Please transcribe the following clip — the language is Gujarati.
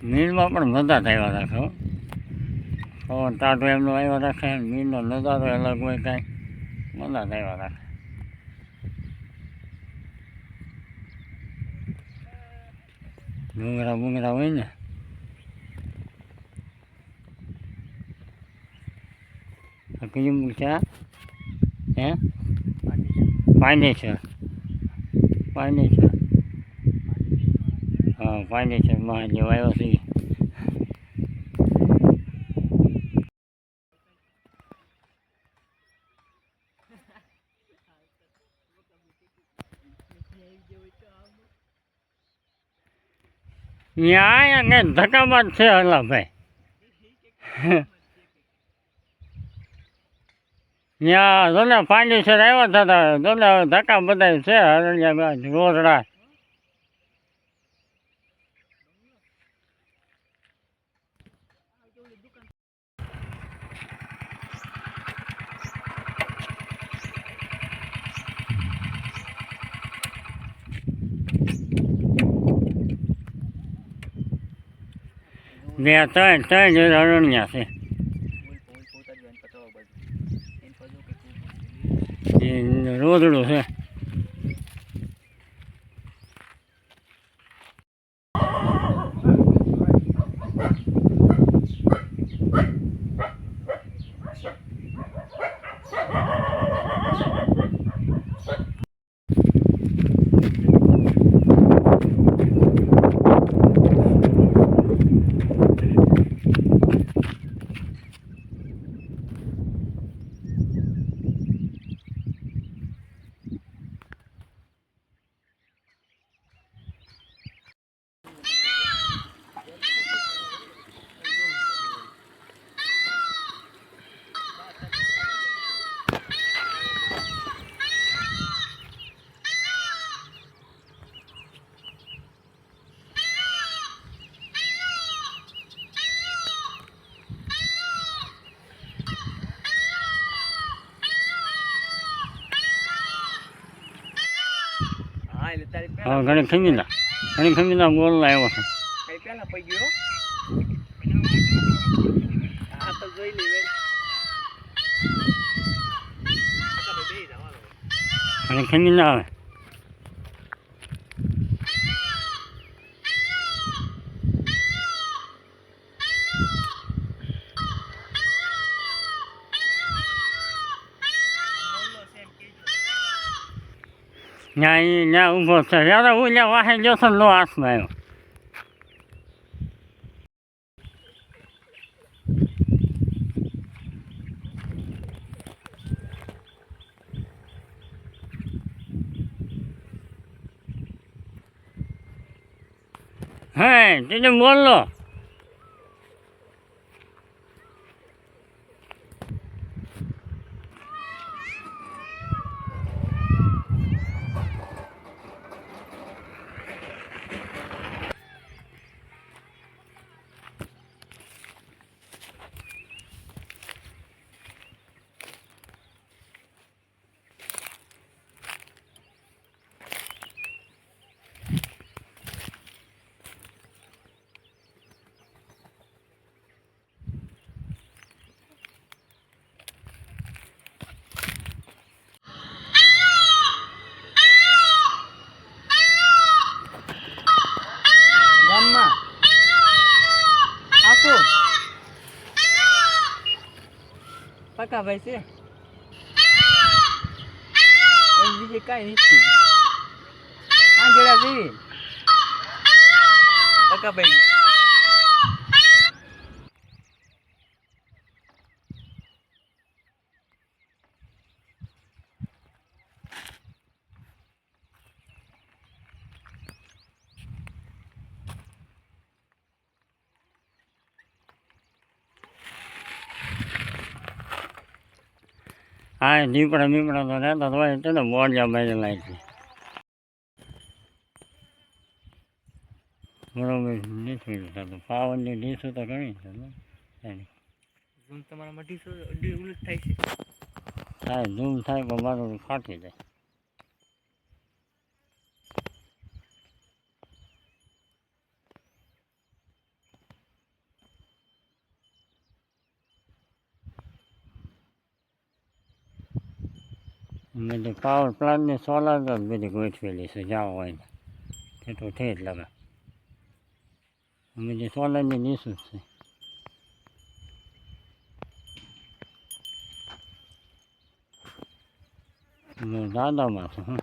મીનમાં પણ મજા થયા રાખે હો પવન ટાટો એમનો આવ્યા રાખે મીનનો નજારો અલગ હોય કાંઈ મજા થયા રાખે ડુંગરા બુંગરા હોય ને આ કયું છે આ? હે પાંડેશ્વર પાંડેશ્વર હા પાંડેશ્વર મહાદેવ આવ્યો છે ઈ. અને જ છે હલા ભાઈ ત્યાં જોને પાંડેસર આવ્યા હતા જોને ધક્કા બધા છે હરણિયા રોજડા બે ત્રણ ત્રણ જોડે હરણિયા છે રોદડું છે હા ઘણી ખમીલા ઘણી ખમીલા બોલ આવ્યો છે પહેલા પડી ગયો. તો જોઈ ઘણી ખમીલા આવે ત્યાં ત્યાં ઊભો છે જ્યારે હું ત્યાં વાહે ગયો છે ને હાથમાં આવ્યો હે તેને બોલો પકા ભાઈ છે બીજે કાંઈ નથી. આંજળા જેવી. પકા ભાઈ હા દીપડા બીપડા તો રહેતા હોય છે ને બોડિયા બાજેલા છે બરોબર દીસું થતું પાવનની ડીસો તો ઘણી છે ને? એની. ઝૂમ તમારા મઢી ઉલટ થાય છે. થાય ધૂમ થાય પણ મારું ફાટી જાય. બધી પાવર પ્લાન્ટની સોલાર જ બધી ગોઠવેલી છે જાઓ હોય ને ઠેઠો ઠેઠ લગા બધી સોલારની નીસું જ છે હું દાદામાં છું હું